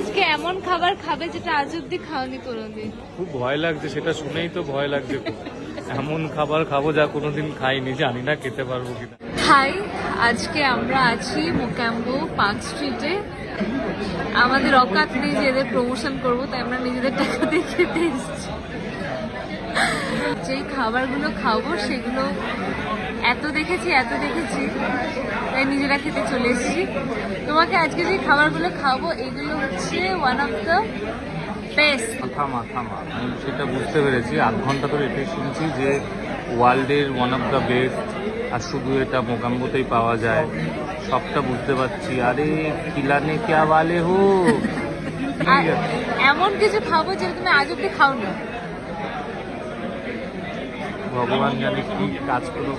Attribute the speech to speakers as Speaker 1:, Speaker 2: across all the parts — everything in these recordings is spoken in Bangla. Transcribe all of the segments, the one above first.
Speaker 1: আজকে এমন খাবার খাবে যেটা আজ অব্দি খাওনি কোনোদিন।
Speaker 2: খুব ভয় লাগছে সেটা শুনেই তো ভয় লাগছে এমন খাবার খাব যা কোনোদিন খাইনি জানি না খেতে পারব কিনা।
Speaker 1: হাই আজকে আমরা আছি মোকাম্বো পার্ক স্ট্রিটে। আমাদের অকাত নেই যে এদের প্রমোশন করব তাই আমরা নিজেদের টাকা দিয়ে খেতে এসেছি। যেই খাবারগুলো খাব সেগুলো এত দেখেছি এত দেখেছি। তাই নিজেরা খেতে চলে এসেছি। তোমাকে আজকে যে খাবারগুলো খাব এগুলো হচ্ছে ওয়ান অফ দ্য বেস্ট
Speaker 2: থামা থামা। আমি সেটা বুঝতে পেরেছি। আধ ঘণ্টা ধরে এটাই শুনছি যে ওয়ার্ল্ডের ওয়ান অফ দ্য বেস্ট আর শুধু এটা মোকাম্বোতেই পাওয়া যায়। সবটা বুঝতে পারছি। আরে খিলানে ক্যা বালে হো?
Speaker 1: এমন কিছু খাব যেটা তুমি আজ অব্দি খাওনি।
Speaker 2: ভগবান জানে কি কাজ করো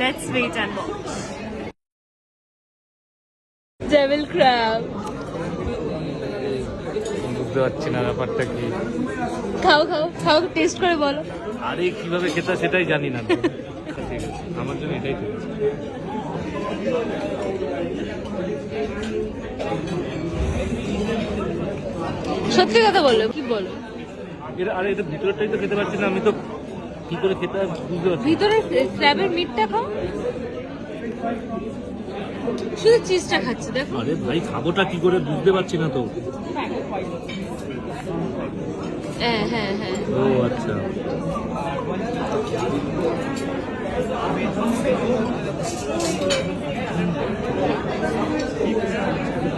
Speaker 1: Let's wait and watch. Devil crab.
Speaker 2: বুঝতে পারছি না ব্যাপারটা কি।
Speaker 1: খাও খাও খাও টেস্ট করে বলো।
Speaker 2: আরে কীভাবে খেতে সেটাই জানি না। ঠিক আছে আমার জন্য এটাই ঠিক আছে
Speaker 1: সত্যি কথা বলো কি বলো?
Speaker 2: এর আরে এটা ভিতরটাই তো খেতে পারছি না আমি তো কি করে খেতে বুঝতে পারছি
Speaker 1: ভিতরে ক্র্যাবের মিটটা খাও। শুধু চিজটা খাচ্ছে দেখো।
Speaker 2: আরে ভাই খাবোটা কি করে বুঝতে পারছি না তো।
Speaker 1: হ্যাঁ হ্যাঁ হ্যাঁ।
Speaker 2: ও আচ্ছা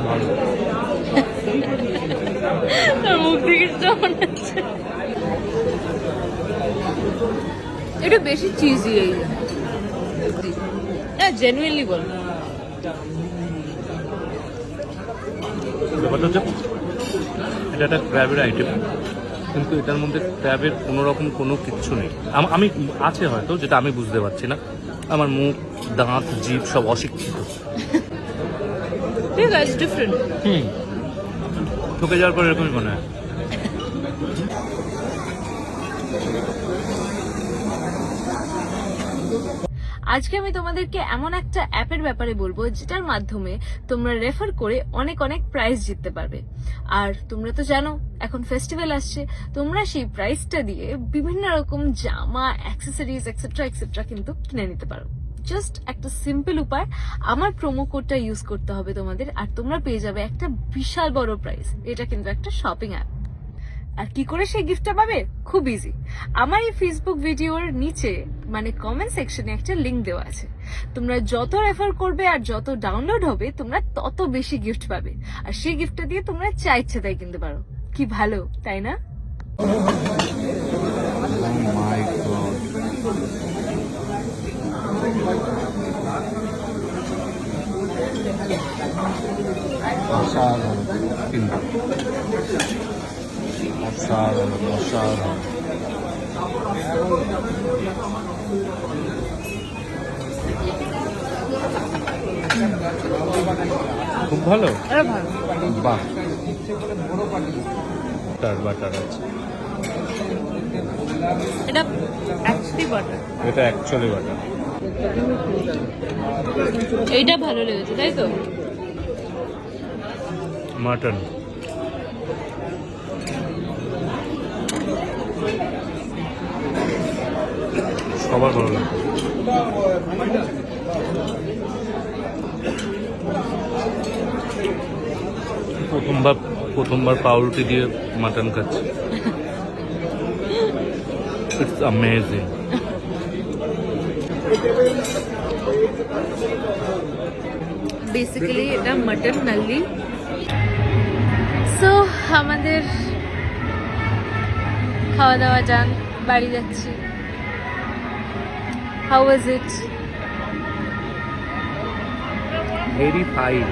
Speaker 2: ভালো
Speaker 1: তার মুখ থেকে যখন আছে একটু বেশি চিজি এই। হ্যাঁ জেনুইনলি বল।
Speaker 2: ব্যাপারটা হচ্ছে এটা একটা ক্র্যাবের আইটেম কিন্তু এটার মধ্যে ক্র্যাবের কোনো রকম কোনো কিচ্ছু নেই। আম- আমি আছে হয়তো যেটা আমি বুঝতে পারছি না। আমার মুখ দাঁত জিভ সব অশিক্ষিত।
Speaker 1: ঠিক আছে ডিফারেন্ট
Speaker 2: হুম। ঠকে যাওয়ার পর এরকমই মনে হয়।
Speaker 1: আজকে আমি তোমাদেরকে এমন একটা অ্যাপের ব্যাপারে বলব, যেটার মাধ্যমে তোমরা রেফার করে অনেক অনেক প্রাইজ জিততে পারবে। আর তোমরা তো জানো, এখন ফেস্টিভ্যাল আসছে, তোমরা সেই প্রাইসটা দিয়ে বিভিন্ন রকম জামা অ্যাক্সেসরিজ এক্সেট্রা এক্সেট্রা কিন্তু কিনে নিতে পারো। জাস্ট একটা সিম্পল উপায়, আমার প্রোমো কোডটা ইউজ করতে হবে তোমাদের, আর তোমরা পেয়ে যাবে একটা বিশাল বড় প্রাইস এটা কিন্তু একটা শপিং অ্যাপ আর কি করে সেই গিফটটা পাবে? খুব ইজি আমার এই ফেসবুক ভিডিওর নিচে মানে কমেন্ট সেকশনে একটা লিংক দেওয়া আছে। তোমরা যত রেফার করবে আর যত ডাউনলোড হবে তোমরা তত বেশি গিফট পাবে। আর সেই গিফটটা দিয়ে তোমরা চা ইচ্ছে তাই কিনতে পারো। কি ভালো তাই না?
Speaker 2: অসাধারণ কিন্তু অসাধারণ অসাধারণ খুব ভালো। বাহ। বাটার বাটার আছে।
Speaker 1: এটা অ্যাকচুয়ালি বাটার
Speaker 2: এটা অ্যাকচুয়ালি বাটার
Speaker 1: এইটা ভালো লেগেছে তাই তো?
Speaker 2: মাটন। সবার ভালো লাগে। প্রথমবার প্রথমবার পাউরুটি দিয়ে মাটন খাচ্ছি। ইটস অ্যামেজিং
Speaker 1: বেসিক্যালি এটা মটন নাল্লি সো আমাদের খাওয়া দাওয়া যান বাড়ি যাচ্ছি। How is it
Speaker 2: very fine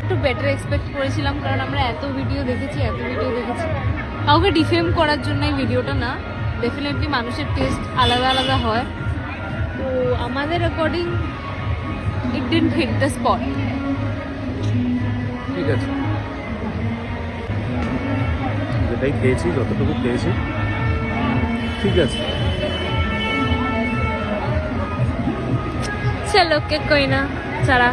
Speaker 1: একটু বেটার এক্সপেক্ট করেছিলাম কারণ আমরা এত ভিডিও দেখেছি এত ভিডিও দেখেছি। কাউকে ডিফেম করার জন্য এই ভিডিওটা না ডেফিনেটলি মানুষের টেস্ট আলাদা আলাদা হয়। তো আমাদের according it didn't hit the spot
Speaker 2: ঠিক আছে। যেটাই খেয়েছি যতটুকু খেয়েছি ঠিক আছে।
Speaker 1: চলো কে কই না। ছাড়া।